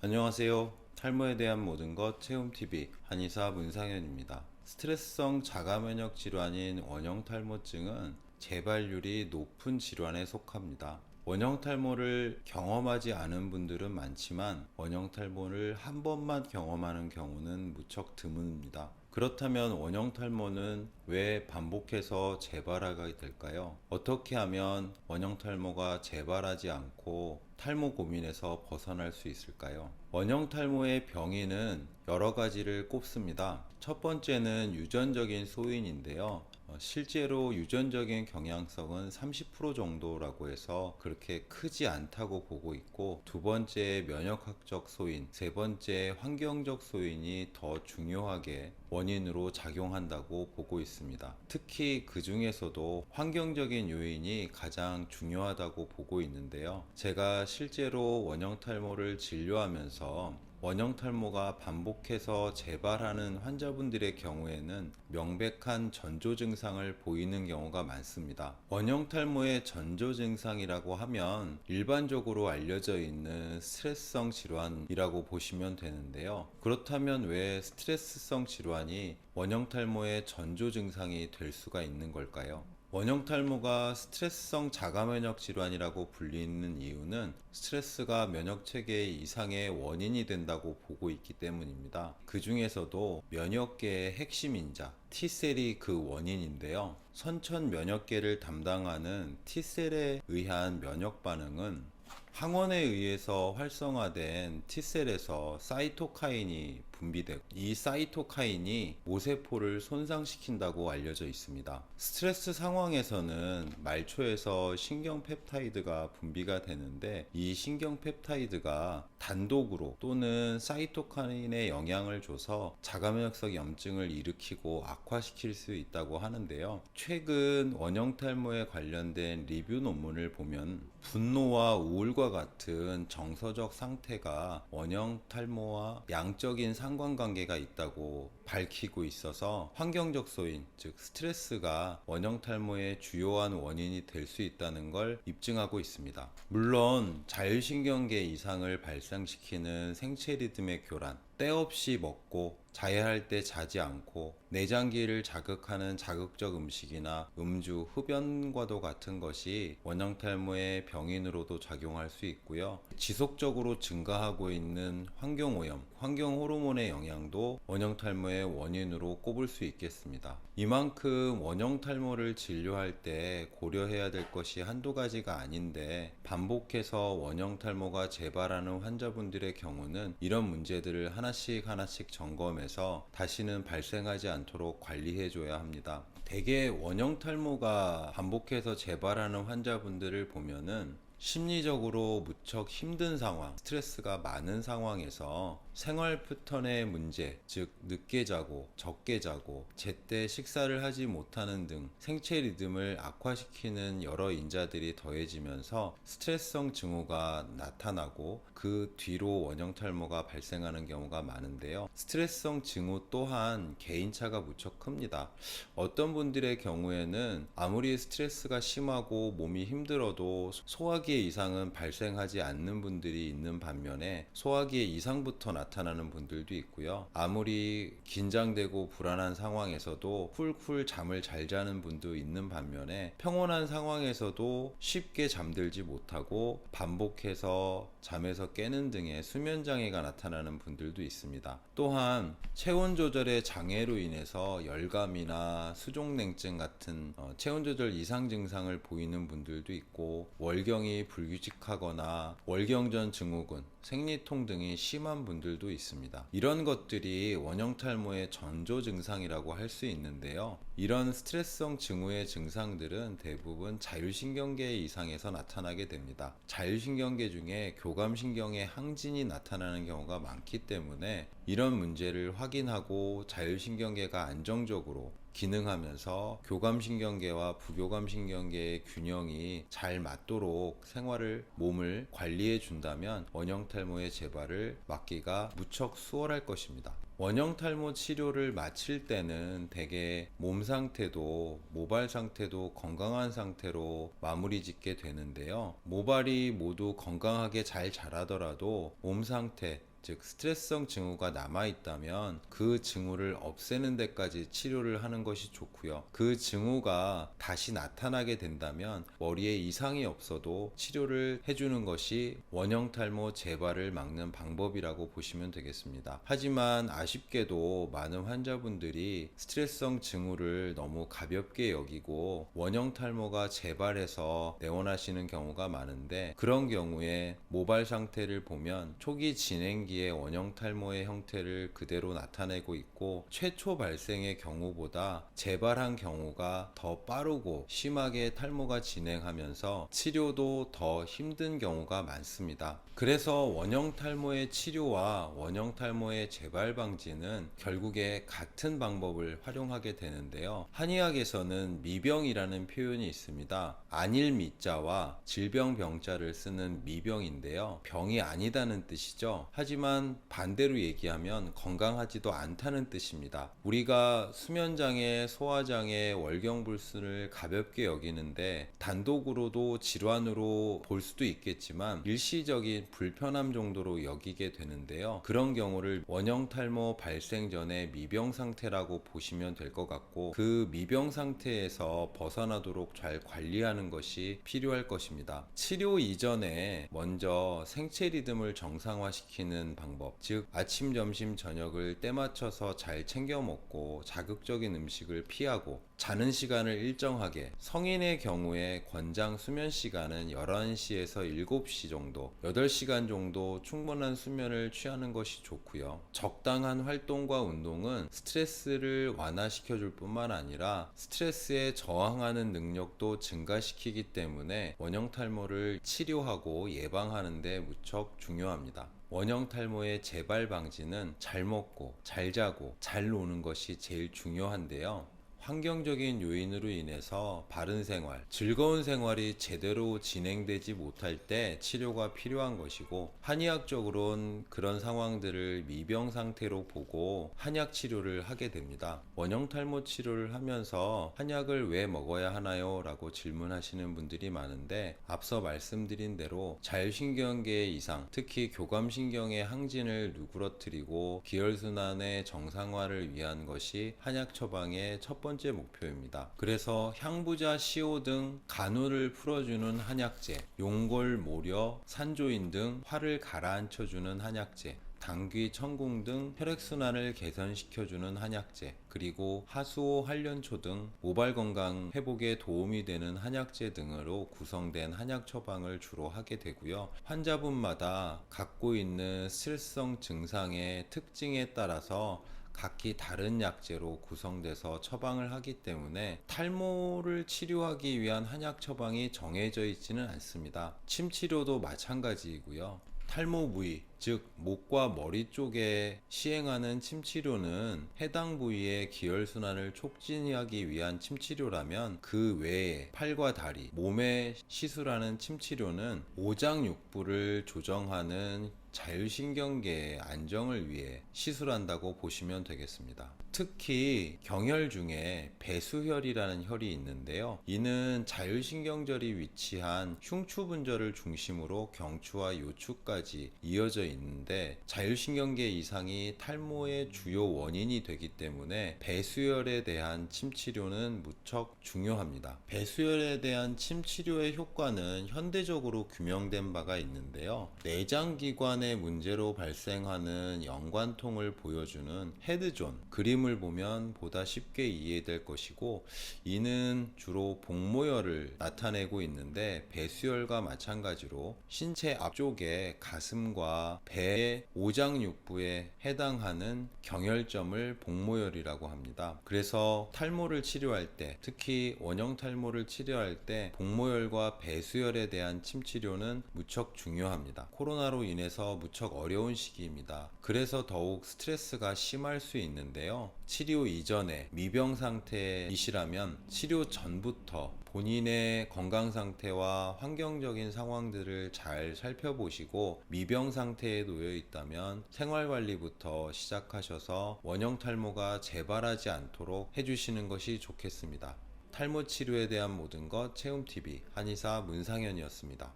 안녕하세요. 탈모에 대한 모든 것 체험TV 한의사 문상현입니다. 스트레스성 자가면역 질환인 원형 탈모증은 재발률이 높은 질환에 속합니다. 원형 탈모를 경험하지 않은 분들은 많지만 원형 탈모를 한 번만 경험하는 경우는 무척 드뭅니다. 그렇다면 원형 탈모는 왜 반복해서 재발하게 될까요? 어떻게 하면 원형 탈모가 재발하지 않고 탈모 고민에서 벗어날 수 있을까요? 원형 탈모의 병인은 여러 가지를 꼽습니다. 첫 번째는 유전적인 소인인데요. 어, 실제로 유전적인 경향성은 30% 정도라고 해서 그렇게 크지 않다고 보고 있고 두 번째 면역학적 소인, 세 번째 환경적 소인이 더 중요하게 원인으로 작용한다고 보고 있습니다. 특히 그 중에서도 환경적인 요인이 가장 중요하다고 보고 있는데요. 제가 실제로 원형 탈모를 진료하면서 원형 탈모가 반복해서 재발하는 환자분들의 경우에는 명백한 전조 증상을 보이는 경우가 많습니다. 원형 탈모의 전조 증상이라고 하면 일반적으로 알려져 있는 스트레스성 질환이라고 보시면 되는데요. 그렇다면 왜 스트레스성 질환이 원형 탈모의 전조 증상이 될 수가 있는 걸까요? 원형 탈모가 스트레스성 자가 면역 질환이라고 불리는 이유는 스트레스가 면역 체계 이상의 원인이 된다고 보고 있기 때문입니다. 그 중에서도 면역계의 핵심 인자 T셀이 그 원인인데요. 선천 면역계를 담당하는 T셀에 의한 면역 반응은 항원에 의해서 활성화된 T셀에서 사이토카인이 분비되고 이 사이토카인이 모세포를 손상시킨다고 알려져 있습니다. 스트레스 상황에서는 말초에서 신경 펩타이드가 분비가 되는데 이 신경 펩타이드가 단독으로 또는 사이토카인에 영향을 줘서 자가면역성 염증을 일으키고 악화시킬 수 있다고 하는데요. 최근 원형 탈모에 관련된 리뷰 논문을 보면 분노와 우울과 같은 정서적 상태가 원형 탈모와 양적인 상 관관계가 있다고 밝히고 있어서 환경적 소인, 즉 스트레스가 원형 탈모의 주요한 원인이 될 수 있다는 걸 입증하고 있습니다. 물론 자율신경계 이상을 발생시키는 생체 리듬의 교란, 때 없이 먹고 자해할 때 자지 않고 내장기를 자극하는 자극적 음식이나 음주, 흡연과도 같은 것이 원형 탈모의 병인으로도 작용할 수 있고요. 지속적으로 증가하고 있는 환경 오염, 환경 호르몬의 영향도 원형 탈모의 원인으로 꼽을 수 있겠습니다. 이만큼 원형 탈모를 진료할 때 고려해야 될 것이 한두 가지가 아닌데 반복해서 원형 탈모가 재발하는 환자분들의 경우는 이런 문제들을 하나씩 하나씩 점검해서 다시는 발생하지 않도록 관리해 줘야 합니다. 대개 원형 탈모가 반복해서 재발하는 환자분들을 보면은 심리적으로 무척 힘든 상황, 스트레스가 많은 상황에서 생활 패턴의 문제, 즉 늦게 자고 적게 자고 제때 식사를 하지 못하는 등 생체 리듬을 악화시키는 여러 인자들이 더해지면서 스트레스성 증후가 나타나고 그 뒤로 원형 탈모가 발생하는 경우가 많은데요. 스트레스성 증후 또한 개인차가 무척 큽니다. 어떤 분들의 경우에는 아무리 스트레스가 심하고 몸이 힘들어도 소화기 소화기의 이상은 발생하지 않는 분들이 있는 반면에 소화기의 이상부터 나타나는 분들도 있고요. 아무리 긴장되고 불안한 상황에서도 쿨쿨 잠을 잘 자는 분도 있는 반면에 평온한 상황에서도 쉽게 잠들지 못하고 반복해서 잠에서 깨는 등의 수면 장애가 나타나는 분들도 있습니다. 또한 체온 조절의 장애로 인해서 열감이나 수족냉증 같은 어, 체온 조절 이상 증상을 보이는 분들도 있고 월경이 불규칙하거나 월경전 증후군, 생리통 등이 심한 분들도 있습니다. 이런 것들이 원형 탈모의 전조 증상이라고 할 수 있는데요. 이런 스트레스성 증후의 증상들은 대부분 자율신경계 이상에서 나타나게 됩니다. 자율신경계 중에 교감신경의 항진이 나타나는 경우가 많기 때문에 이런 문제를 확인하고 자율신경계가 안정적으로 기능하면서 교감신경계와 부교감신경계의 균형이 잘 맞도록 생활을 몸을 관리해 준다면 원형 탈모의 재발을 막기가 무척 수월할 것입니다. 원형 탈모 치료를 마칠 때는 대개 몸 상태도 모발 상태도 건강한 상태로 마무리 짓게 되는데요. 모발이 모두 건강하게 잘 자라더라도 몸 상태 즉 스트레스성 징후가 남아 있다면 그 징후를 없애는 데까지 치료를 하는 것이 좋고요. 그 징후가 다시 나타나게 된다면 머리에 이상이 없어도 치료를 해주는 것이 원형 탈모 재발을 막는 방법이라고 보시면 되겠습니다. 하지만 아쉽게도 많은 환자분들이 스트레스성 징후를 너무 가볍게 여기고 원형 탈모가 재발해서 내원하시는 경우가 많은데 그런 경우에 모발 상태를 보면 초기 진행 기의 원형 탈모의 형태를 그대로 나타내고 있고 최초 발생의 경우보다 재발한 경우가 더 빠르고 심하게 탈모가 진행하면서 치료도 더 힘든 경우가 많습니다. 그래서 원형 탈모의 치료와 원형 탈모의 재발 방지는 결국에 같은 방법을 활용하게 되는데요. 한의학에서는 미병이라는 표현이 있습니다. 안일 미자와 질병 병자를 쓰는 미병인데요. 병이 아니다는 뜻이죠. 하지만 반대로 얘기하면 건강하지도 않다는 뜻입니다. 우리가 수면장애, 소화장애, 월경불순을 가볍게 여기는데 단독으로도 질환으로 볼 수도 있겠지만 일시적인 불편함 정도로 여기게 되는데요. 그런 경우를 원형 탈모 발생 전에 미병 상태라고 보시면 될 것 같고 그 미병 상태에서 벗어나도록 잘 관리하는 것이 필요할 것입니다. 치료 이전에 먼저 생체 리듬을 정상화시키는 방법, 즉 아침, 점심, 저녁을 때 맞춰서 잘 챙겨 먹고 자극적인 음식을 피하고 자는 시간을 일정하게 성인의 경우에 권장 수면 시간은 11시에서 7시 정도 8시간 정도 충분한 수면을 취하는 것이 좋고요. 적당한 활동과 운동은 스트레스를 완화시켜 줄 뿐만 아니라 스트레스에 저항하는 능력도 증가시키기 때문에 원형 탈모를 치료하고 예방하는 데 무척 중요합니다 원형 탈모의 재발 방지는 잘 먹고 잘 자고 잘 노는 것이 제일 중요한데요. 환경적인 요인으로 인해서 바른 생활, 즐거운 생활이 제대로 진행되지 못할 때 치료가 필요한 것이고 한의학적으로는 그런 상황들을 미병 상태로 보고 한약 치료를 하게 됩니다. 원형 탈모 치료를 하면서 한약을 왜 먹어야 하나요? 라고 질문하시는 분들이 많은데 앞서 말씀드린 대로 자율신경계의 이상, 특히 교감신경의 항진을 누그러뜨리고 기혈순환의 정상화를 위한 것이 한약 처방의 첫 번째 목표입니다. 그래서 향부자, 시오 등 간호를 풀어주는 한약재, 용골, 모려, 산조인 등 화를 가라앉혀주는 한약재, 당귀, 천궁 등 혈액순환을 개선시켜주는 한약재, 그리고 하수오, 한련초 등 모발 건강 회복에 도움이 되는 한약재 등으로 구성된 한약 처방을 주로 하게 되고요. 환자분마다 갖고 있는 스트레스성 증상의 특징에 따라서 각기 다른 약재로 구성돼서 처방을 하기 때문에 탈모를 치료하기 위한 한약 처방이 정해져 있지는 않습니다. 침 치료도 마찬가지이고요. 탈모 부위, 즉 목과 머리 쪽에 시행하는 침 치료는 해당 부위의 기혈 순환을 촉진하기 위한 침 치료라면 그 외에 팔과 다리, 몸에 시술하는 침 치료는 오장육부를 조정하는 자율신경계의 안정을 위해 시술한다고 보시면 되겠습니다. 특히 경혈 중에 배수혈이라는 혈이 있는데요. 이는 자율신경절이 위치한 흉추분절을 중심으로 경추와 요추까지 이어져 있는데 자율신경계 이상이 탈모의 주요 원인이 되기 때문에 배수혈에 대한 침 치료는 무척 중요합니다. 배수혈에 대한 침 치료의 효과는 현대적으로 규명된 바가 있는데요. 내장기관의 문제로 발생하는 연관통을 보여주는 헤드존 그림을 보면 보다 쉽게 이해될 것이고 이는 주로 복모혈을 나타내고 있는데 배수혈과 마찬가지로 신체 앞쪽에 가슴과 배의 오장육부에 해당하는 경혈점을 복모혈이라고 합니다. 그래서 탈모를 치료할 때 특히 원형 탈모를 치료할 때 복모혈과 배수혈에 대한 침 치료는 무척 중요합니다. 코로나로 인해서 무척 어려운 시기입니다. 그래서 더욱 스트레스가 심할 수 있는데요. 치료 이전에 미병 상태이시라면 치료 전부터 본인의 건강 상태와 환경적인 상황들을 잘 살펴보시고 미병 상태에 놓여 있다면 생활 관리부터 시작하셔서 원형 탈모가 재발하지 않도록 해주시는 것이 좋겠습니다. 탈모 치료에 대한 모든 것 체험TV 한의사 문상현이었습니다.